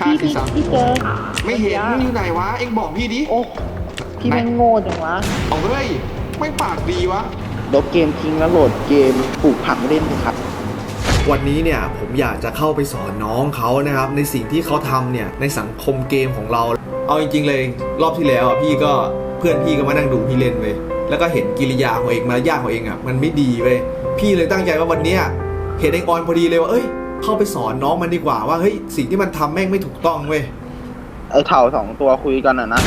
ห้าพี่สี่พี่สามพี่เจอไม่เห็นไม่อยู่ไหนวะ เอ็งบอกพี่ดิโอ้พี่แม่งโง่จังวะเอาเฮ้ยไม่ปากดีวะ ลบเกมทิ้งแล้วโหลดเกมปลูกผักเล่นเถอะครับ วันนี้เนี่ยผมอยากจะเข้าไปสอนน้องเขานะครับ ในสิ่งที่เขาทำเนี่ยในสังคมเกมของเรา เอาจริงๆเลยรอบที่แล้วอะพี่ก็เพื่อนพี่ก็มานั่งดูพี่เล่นเว้ยแล้วก็เห็นกิริยาของเองมารยาทของเองอะมันไม่ดีเว้ยพี่เลยตั้งใจว่าวันเนี้ยเห็นเองออนพอดีเลยว่าเอ้ย เข้าไปสอนน้องมันดีกว่าว่าเฮ้ยสิ่งที่มันทำแม่งไม่ถูกต้องเว้ยไอ้เถ่าสองตัวคุยกันอะนะ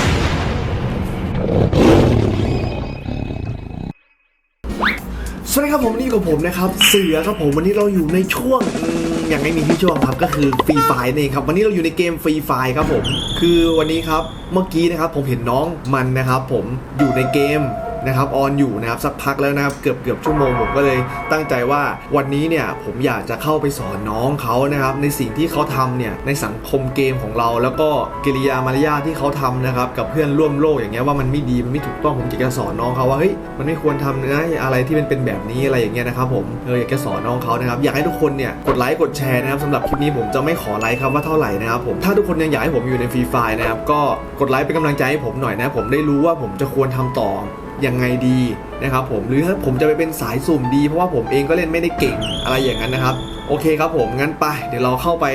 สวัสดีครับผมวันนี่อยู่กับผมนะครับเสือครับผมวันนี้เราอยู่ในช่วงอืมยังไม่มีที่ช่วงครับก็คือฟรีไฟนั่นเองครับวันนี้เราอยู่ในเกมฟรีไฟครับผมคือวันนี้ครับเมื่อกี้นะครับผมเห็นน้องมันนะครับผมอยู่ในเกม นะครับออนอยู่นะครับสักพักแล้วนะครับเกือบเกือบชั่วโมงผมก็เลยตั้งใจว่าวันนี้เนี่ยผมอยากจะเข้าไปสอนน้องเขานะครับในสิ่งที่เขาทำเนี่ยในสังคมเกมของเรา แล้วก็กิริยามารยาทที่เขาทำนะครับกับเพื่อนร่วมโลกอย่างเงี้ยว่ามันไม่ดีมันไม่ถูกต้องผมอยากจะสอนน้องเขาว่าเฮ้ยมันไม่ควรทำนะอะไรที่มันเป็นแบบนี้อะไรอย่างเงี้ยนะครับผมเอออยากจะสอนน้องเขานะครับอยากให้ทุกคนเนี่ยกดไลค์กดแชร์นะครับสำหรับคลิปนี้ผมจะไม่ขอไลค์ครับว่าเท่าไหร่นะครับผมถ้าทุกคนยังอยากให้ผมอยู่ในฟรีไฟนะครับก็กดไลค์เป็นกำลังใจให้ผมหน่อยนะผมได้รู้ว่าผมจะควรทำต่อ ยังไงดีนะครับผมหรือถ้าผมจะไปเป็นสายสุ่มดี เพราะว่าผมเองก็เล่นไม่ได้เก่งอะไรอย่างนั้นนะครับ โอเคครับผมงั้นไป เดี๋ยวเราเข้าไป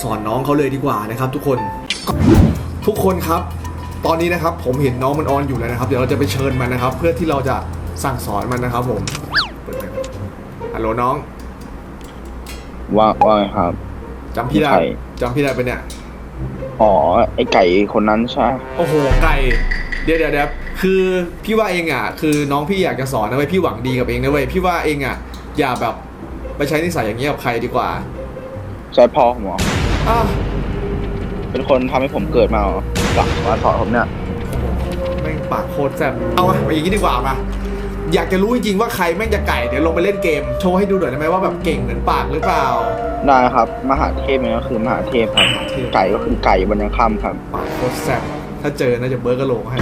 สอนน้องเขาเลยดีกว่านะครับ ทุกคนทุกคนครับ ตอนนี้นะครับผมเห็นน้องมันออนอยู่แล้วนะครับ เดี๋ยวเราจะไปเชิญมันนะครับ เพื่อที่เราจะสั่งสอนมันนะครับ ผมเปิดไมค์ฮัลโหลน้องว่าว่าไงครับจำพี่ได้ใครจำพี่ได้ปะเนี่ยอ๋อไอ้ไก่คนนั้นใช่โอ้โหไก่เดี๋ยวเดี๋ยวเดี๋ยว คือพี่ว่าเองอะคือน้องพี่อยากจะสอนนะเว้ยพี่หวังดีกับเองนะเว้ยพี่ว่าเองอะอย่าแบบไปใช้นิสัยอย่างนี้ยกับใครดีกว่าใช่พ่อผมเหรออ้าวเป็นคนทำให้ผมเกิดมาเหรอหลักมาสอนผมเนี่ย แม่งปากโคตรแซ่บเอาอะไปอย่างนี้ดีกว่ามาอยากจะรู้จริงๆว่าใครแม่งจะไก่เดี๋ยวลงไปเล่นเกมโชว์ให้ดูหน่อยได้ไหมว่าแบบเก่งเหมือนปากหรือเปล่า ได้ครับ มหาเทพมันก็คือมหาเทพครับมหาเทพไก่ก็คือไก่บนยังค่ำครับ ปากโคตรแซ่บถ้าเจอน่าจะเบิร์กกระโหลกให้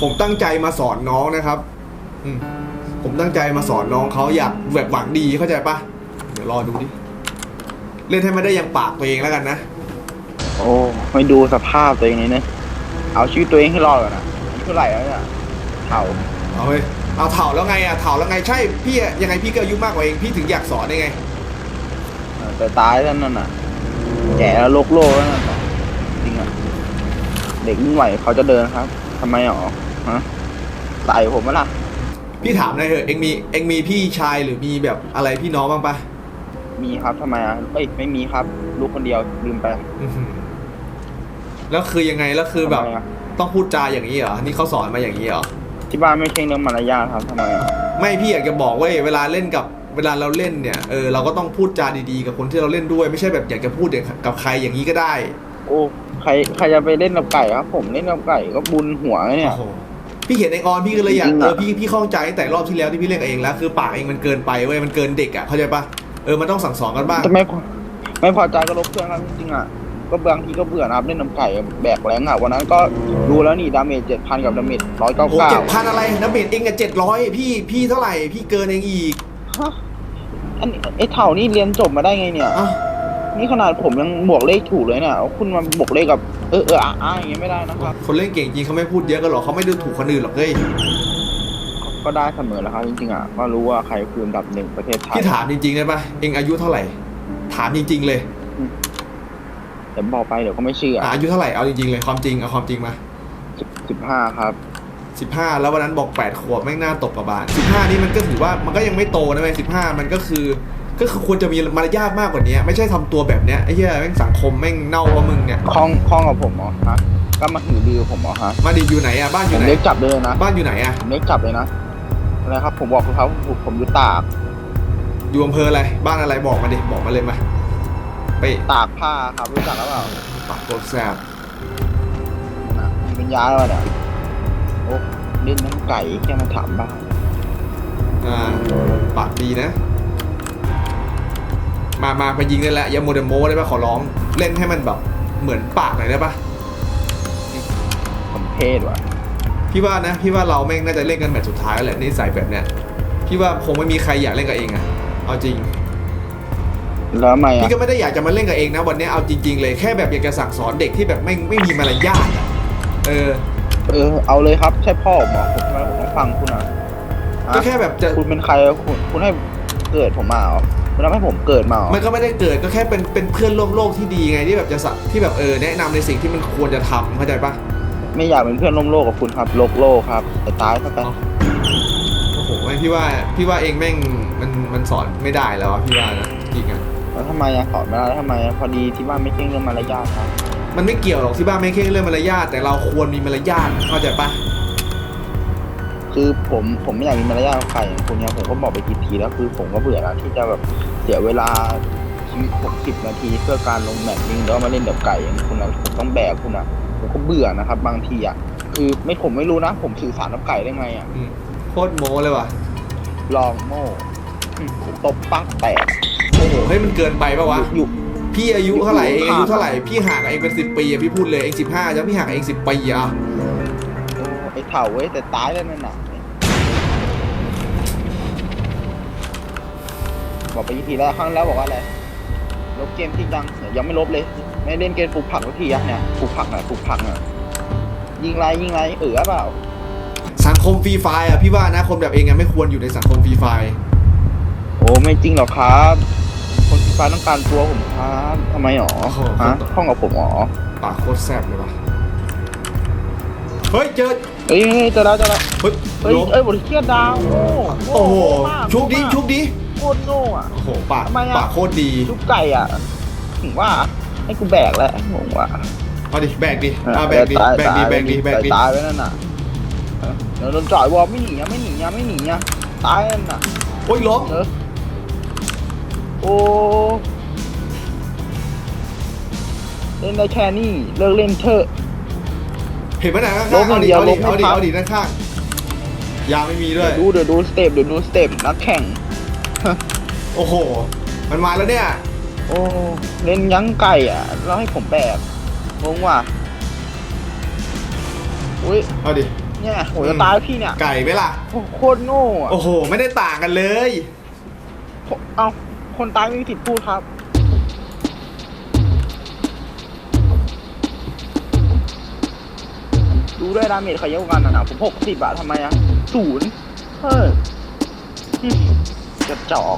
ผมตั้งใจมาสอนน้องนะครับอืมผมตั้งใจมาสอนน้องเขาอยากแบบหวังดีเข้าใจปะเดี๋ยวรอดูดิ เล่นให้ไม่ได้อยังปากตัวเองแล้วกันนะ โอ้ไม่ดูสภาพตัวเองเลยเนี่ยเอาชีวิตตัวเองให้รอดก่อนนะอายุเท่าไหร่แล้วเนี่ยเถ่าเอาเฮ้ยเอาเถ่าแล้วไงอะเถ่าแล้วไงใช่พี่อะยังไงพี่ก็อายุมากกว่าเองพี่ถึงอยากสอนได้ไงเออแต่ตายแล้วนั่นน่ะแก่แล้วโลกโลกแล้วนั่นน่ะจริงอะเด็กรุ่นใหม่เขาจะเดินครับทำไมหรอ ฮะใส่ผมไหมล่ะ พี่ถามหน่อยเถอะเองมีเองมีพี่ชายหรือมีแบบอะไรพี่น้องบ้างปะมีครับทำไมอะเอ้ยไม่มีครับ ลูกคนเดียวลืมไปอื้อหือแล้วคือยังไงแล้วคือแบบ ทำไมอะต้องพูดจาอย่างนี้เหรอ นี่เขาสอนมาอย่างนี้เหรอ ที่บ้านไม่เข่งเรื่องมารยาทครับทำไมอะไม่พี่อยากจะบอกเว้ยเวลาเล่นกับเวลาเราเล่นเนี่ยเออเราก็ต้องพูดจาดีๆกับคนที่เราเล่นด้วย ไม่ใช่แบบอยากจะพูดกับใครอย่างนี้ก็ได้โอ้ใครใครจะไปเล่นกับไก่ครับ ผมเล่นกับไก่ก็บุญหัวเนี่ย โอ้โห พี่เห็นไอออนพี่ก็เลยอยากจริงเออะอพี่พี่ข้องใจตั้งแต่รอบที่แล้วที่พี่เล่นกับเองแล้วคือปากเองมันเกินไปเว้ยมันเกินเด็กอะเข้าใจปะเออมันต้องสั่งสอนกันบ้างจะไม่พอไม่พอใจก็ลบเครื่องครับจริงๆอะก็บางทีก็เบื่อนะครับเล่นน้ำไก่แบกแรงอะวันนั้นก็ดูแล้วนี่ดาเมจเจ็ดพันกับดาเมจร้อยเก้าโอ้เก้าเจ็ดพันอะไรน้ำเบดเองอะเจ็ดร้อยพี่พี่เท่าไหร่ พี่เกินเองอีกอันนี้ไอ้เถ่านี่เรียนจบมาได้ไงเนี่ยอ้าว นี่ขนาดผมยังบวกเลขถูกเลยเนี่ยเอาคุณมาบวกเลขกับเออเอออะอะอย่างเงี้ยไม่ได้นะครับ คนเล่นเก่งจริงเขาไม่พูดเยอะกันหรอกเขาไม่ดูถูกคนอื่นหรอกเฮ้ยก็ได้เสมอแล้วครับจริงๆอะก็รู้ว่าใครคืออันดับหนึ่งประเทศไทยพี่ถามจริงๆได้ปะเองอายุเท่าไหร่ ถามจริง ๆ เลยแต่บอกไปเดี๋ยวก็ไม่เชื่ออะอายุเท่าไหร่เอาจริงๆเลยความจริงเอาความจริงมาสิบห้าครับสิบห้าแล้ววันนั้นบอกแปดขวบแม่งหน้าตกกับบาทสิบห้านี่มันก็ถือว่ามันก็ยังไม่โตนะเว้ยสิบห้ามันก็คือ ก็คือควรจะมีมารยาทมากกว่านี้ ไม่ใช่ทำตัวแบบเนี้ยไอ้เหี้ยแม่งสังคมแม่งเน่าว่ามึงเนี่ยคล้องคล้องกับผมเหรอฮะก็มาหือลือผมเหรอฮะมาดิอยู่ไหนอะบ้านอผยู่มไหนเล็กจับเลยนะบ้านอยู่ไหนอะผมเล็กจับเลยนะอะไรครับ ผมบอกเขาผมผมอยู่ตากอยู่อำเภออะไรบ้านอะไรบอกมาดิบอกมาเลยมาไปตากผ้าครับรู้จักหรือเปล่าปากโคตรแสบน่ะมีปัญญาแล้วเนี่ยโอ้เล่นน้ำไก่แค่มาถามบ้านอ่าปากดีนะ มามาไปยิงได้แล้วอย่าโมเดโมได้ปะขอร้องเล่นให้มันแบบเหมือนปากหน่อยได้ปะผมเทศว่ะพี่ว่านะพี่ว่าเราแม่งน่าจะเล่นกันแมตช์สุดท้ายแล้วแหละนิสัยแบบเนี้ยพี่ว่าคงไม่มีใครอยากเล่นกับเองอะเอาจริงแล้วทำไมอะพี่ก็ไม่ได้อยากจะมาเล่นกับเองนะวันนี้เอาจริง ๆ เลยแค่แบบอยากจะสั่งสอนเด็กที่แบบไม่ไม่มีมารยาทอะเออ เออเอาเลยครับใช่พ่อผมเหรอผมทำไมผมต้องฟังคุณอะก็ฮะแค่แบบจะ คุณเป็นใครอะคุณคุณให้เกิดผมมาเหรอ คุณทำให้ผมเกิดมาเหรอมันก็ไม่ได้เกิดก็แค่เป็นเป็นเพื่อนร่วมโลกที่ดีไงที่แบบจะสะที่แบบเออแนะนำในสิ่งที่มันควรจะทำเข้าใจปะไม่อยากเป็นเพื่อนร่วมโลกกับคุณครับโลกโลกครับแต่ตายซะไปโอ้โหไม่พี่ว่าพี่ว่าเองแม่งมันมันสอนไม่ได้แล้วอะพี่ว่านะจริงอะแล้วทำไมอะสอนไม่ได้แล้วทำไมอะพอดีที่บ้านไม่เก่งเรื่องมารยาทครับมันไม่เกี่ยวหรอกที่บ้านไม่เข่งเรื่องมารยาทแต่เราควรมีมารยาทเข้าใจปะ คือผมผมไม่อยากมีมารยาทกับใครอย่างคุณเนี่ยผมก็บอกไปกี่ทีแล้วคือผมก็เบื่อแล้วที่จะแบบเสียเวลาชีวิตผมสิบนาที เพื่อการลงแมตช์ลิงแล้วมาเล่นแบบไก่อย่างคุณนะผมต้องแบกคุณอะผมก็เบื่อนะครับ บางทีอะคือไม่ผมไม่รู้นะ ผมสื่อสารกับไก่ได้ไงอะอืมโคตรโม้เลยว่ะลองโม่อืมตบปักแตกโอ้โหเฮ้ยมันเกินไปปะวะ อยู่ พี่อายุเท่าไหร่เองอายุห่างเท่าไหร่พี่ห่างกับเองเป็นสิบปีอะพี่พูดเลยเองสิบห้าแล้วพี่ห่างกับเองสิบปีอะโอ้ไอ้ เถ่าเว้ยแต่ตายแล้วนั่นน่ะบอกไปทีแล้วครั้งแล้วบอกว่าอะไรลบเกมที่ยังยังไม่ลบเลย ไม่เล่นเกมปลูกผักสักทีอะเนี่ยปลูกผักน่ะปลูกผักน่ะยิงไรยิงไรเออเปล่า สังคมฟรีไฟร์อะพี่ว่านะคนแบบเองอะไม่ควรอยู่ในสังคมฟรีไฟร์โอ้ไม่จริงหรอกครับ คนที่ฟ้าต้องการตัวผมครับทำไมหรอฮะห้องกับผมหรอปากโคตรแซ่บเลยว่ะเฮ้ยเจอ เฮ้ยเจอแล้วเจอแล้วเฮ้ยเฮ้ยล้มเอ้ยบทเครียดดาวโง่โอ้โหมากชุบดิชุบดิโคตรโง่อะโอ้โหปากทำไมอะปากโคตรดีชุบไก่อะถึงว่าให้กูแบกแล้วงงว่ะเอาดิแบกดิเอาแบกดิแบกดิแบกดิแบกดิตายไปนั่นน่ะเดี๋ยวโดนจ่อยวอลไม่หนีอะไม่หนีอะไม่หนีอะตายนั่นน่ะโอ้ยล้มเออโอ้เล่นได้แค่นี้เลิกเล่นเถอะ เห็นไหมนะข้างล้มๆเอาดิอย่างเอาเดีดิยวเอาดิล้มไม่พักเอาดิด้านข้างยางไม่มีด้วย ดูเดี๋ยวดูสเต็ปเดี๋ยวดูสเต็ปนักแข่ง โอ้โห มันมาแล้วเนี่ย โอ้ เล่นยั้งไก่อะ แล้วให้ผมแบกงงว่ะ อุ้ย เอาดิ เนี่ยโหจะตายแล้วพี่เนี่ย ไก่ไหมล่ะโอ้โคตรโง่อะโอ้โห ไม่ได้ต่างกันเลยผมเอาคนตายไม่มีสิทธิ์พูดครับ ดูด้วยดาเมจเขาเยอะกว่ากันนะนะผมหกสิบอะทำไมอะศูนย์เฮ้ยอืมกระจอก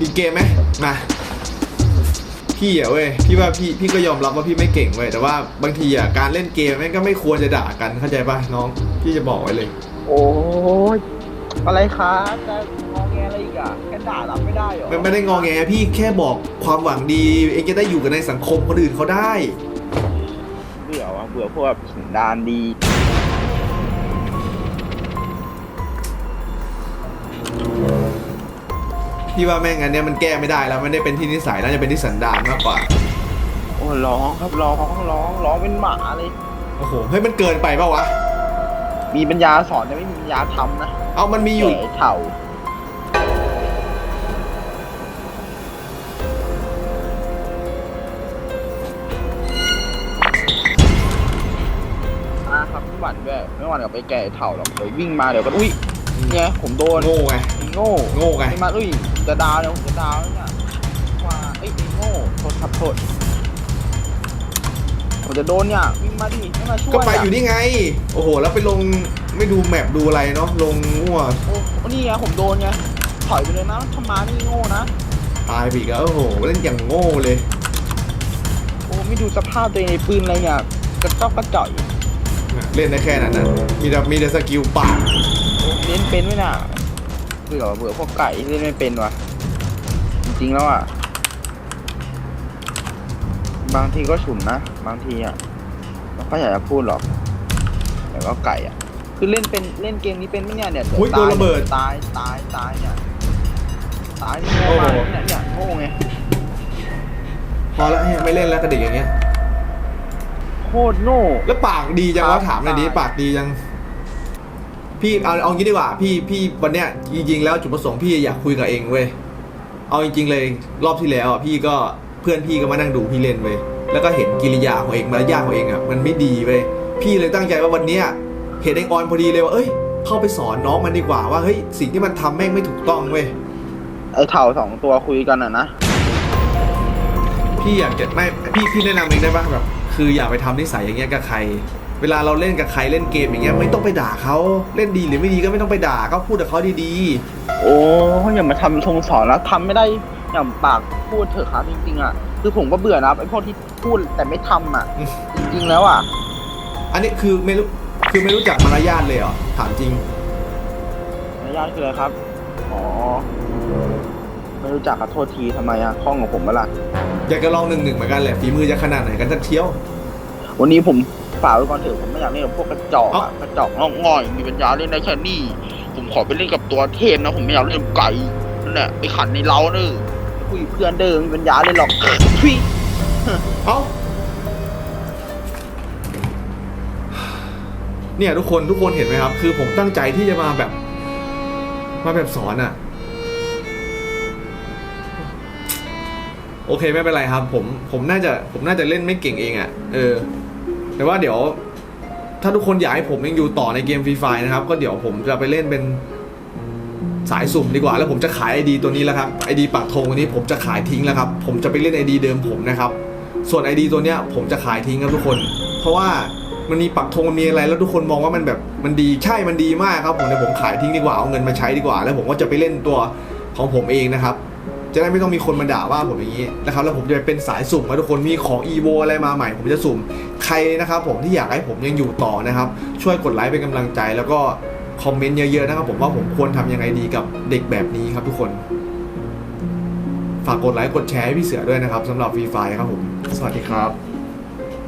อีกเกมไหมมาพี่อะเว้ยพี่ว่าพี่พี่ก็ยอมรับว่าพี่ไม่เก่งเว้ยแต่ว่าบางทีอะการเล่นเกมแม่งก็ไม่ควรจะด่ากันเข้าใจป่ะน้องพี่จะบอกไว้เลย โอ้ยอะไรครับจะงอแงอะไรอีกอะแค่ด่ารับไม่ได้เหรอมันไม่ได้งอแงพี่แค่บอกความหวังดี เองจะได้อยู่กันในสังคมคนอื่นเขาได้เบื่อวะเบื่อพวกแบบสันดานดี พี่ว่าแม่งอันเนี้ยมันแก้ไม่ได้แล้วมันได้เป็นที่นิสัยน่าจะเป็นที่สันดานมากกว่า โอ้ร้องครับร้องร้องร้องเป็นหมาเลย โอ้โห เฮ้ยมันเกินไปเปล่าวะ มีปัญญาสอนแต่ไม่มีปัญญาทำนะเอามันมีอยู่ แก่เถ่า นด้วยไม่หวั่นกับไปแก่เถ่าหรอกเดี๋ยววิ่งมาเดี๋ยวก็อุ้ยเนี่ยผมโดนโง่ไง ไอ้โง่โง่ไง ไอ้มาอุ้ยจะดาวเนี่ยผมจะดาวแล้วเนี่ยว่าไอ้ยไอ้โง่โทษครับโทษผมจะโดนเนี่ยวิ่งมาดิไม่มาช่วยก็ไปอยู่ะนี่ไง โอ้โห แล้วไปลงไม่ดูแมปดูอะไรเนาะ ลงมั่วโอ้โอ้นี่ไงผมโดนไงถอยไปเลยนะทำมานี่โง่นะตายไปอีกแล้วโอ้โห เล่นอย่างโง่เลย โอ้ไม่ดูสภาพตัวเองในปืนอะไรเนี่ยกระจอกกระจ่อย เล่นได้แค่นั้นนะมีแต่มีแต่สกิลปากโอ้เล่นเป็นไหมน่ะเบื่อเบื่อพวกไก่เล่นไม่เป็นว่ะจริงๆแล้วอะ บางทีก็ฉุนนะ บางทีอะเราก็อยากจะพูดหรอกแต่ก็ไก่อะ คือเล่นเป็นเล่นเกมนี้เป็นไหมเนี่ยเนี่ยอุ๊ยโดนระเบิด ตายตายตายเนี่ยตายนี่โง่มากเนี่ยเนี่ยโง่ไง พอแล้วไม่เล่นแล้วกระเด็กอย่างเงี้ย โคตรโง่ แล้วปากดีจังปาวะกถามหน่อยดิตายปากดีจัง พี่เอาเอางี้ดีกว่า พี่พี่วันเนี้ยจริงๆแล้วจุดประสงค์พี่อยากคุยกับเองเว้ยเอาจริง ๆ เลยรอบที่แล้วอะพี่ก็เพื่อนพี่ก็มานั่งดูพี่เล่นเว้ยแล้วก็เห็นกิริยาของเองมารยาทของเองอะมันไม่ดีเว้ยพี่เลยตั้งใจว่าวันเนี้ยเห็นเองออนพอดีเลยว่าเอ้ย เข้าไปสอนน้องมันดีกว่าว่าเฮ้ยสิ่งที่มันทำแม่งไม่ถูกต้องเว้ยไอ้เถ่าสองตัวคุยกันอะนะพี่อยากจะไม่พี่พี่แนะนำเองได้ปะแบบ คืออย่าไปทำนิสัยอย่างเงี้ยกับใคร เวลาเราเล่นกับใครเล่นเกมอย่างเงี้ยไม่ต้องไปด่าเขาเล่นดีหรือไม่ดีก็ไม่ต้องไปด่าก็พูดกับเขาดีโอ้อย่ามาทำทรงสอนแล้วทำไม่ได้อย่างปากพูดเถอะครับจริงๆอะคือผมก็เบื่อนะไอ้พวกที่พูดแต่ไม่ทำอะ จริงๆแล้วอะๆอันนี้คือไม่รู้คือไม่รู้จักมารยาทเลยเหรอถามจริงมารยาทคืออะไรครับอ๋อ ไม่รู้จักขอโทษทีทำไมอะข้องของผมเวล่ะอยากจะลองหนึ่งหนึ่งเหมือนกันแหละฝีมือจะขนาดไหนกันสักเที่ยว วันนี้ผมฝากไว้ก่อนเถอะผมไม่อยากเล่นกับพวกกระจอกเอ้าอะกระจอกงอกง่อยมีปัญญาเล่นได้แค่นี้ผมขอไปเล่นกับตัวเทพนะผมไม่อยากเล่นกับไก่นั่นแหละไปขันในเล้าเนอะคุยกับเพื่อนเดิมมีปัญญาเล่นหรอกพี่เอ้าเนี่ยทุกคนทุกคนเห็นไหมครับ คือผมตั้งใจที่จะมาแบบ มาแบบสอนอะ โอเคไม่เป็นไรครับ ผมผมน่าจะผมน่าจะเล่นไม่เก่งเองอะเออ แต่ว่าเดี๋ยว ถ้าทุกคนอยากให้ผมยังอยู่ต่อในเกมฟรีไฟนะครับ ก็เดี๋ยวผมจะไปเล่นเป็นสายสุ่มดีกว่า แล้วผมจะขายไอดีตัวนี้แล้วครับไอดีปักธงตัวนี้ผมจะขายทิ้งแล้วครับ ผมจะไปเล่นไอดีเดิมผมนะครับ ส่วนไอดีตัวเนี้ยผมจะขายทิ้งครับทุกคน เพราะว่ามันมีปักธงมันมีอะไรแล้วทุกคนมองว่ามันแบบมันดีใช่มันดีมากครับผมเดี๋ยวผมขายทิ้งดีกว่าเอาเงินมาใช้ดีกว่า แล้วผมก็จะไปเล่นตัวของผมเองนะครับ จะได้ไม่ต้องมีคนมาด่าว่าผมอย่างนี้นะครับแล้วผมจะเป็นสายสุ่มมาทุกคนมีของอีโวอะไรมาใหม่ ผมจะสุ่มใครนะครับผมที่อยากให้ผมยังอยู่ต่อนะครับ ช่วยกดไลค์เป็นกำลังใจ แล้วก็คอมเมนต์เยอะๆนะครับผมว่าผมควรทำยังไงดีกับเด็กแบบนี้ครับทุกคน ฝากกดไลค์กดแชร์ให้พี่เสือด้วยนะครับสำหรับฟรีไฟครับผม สวัสดีครับ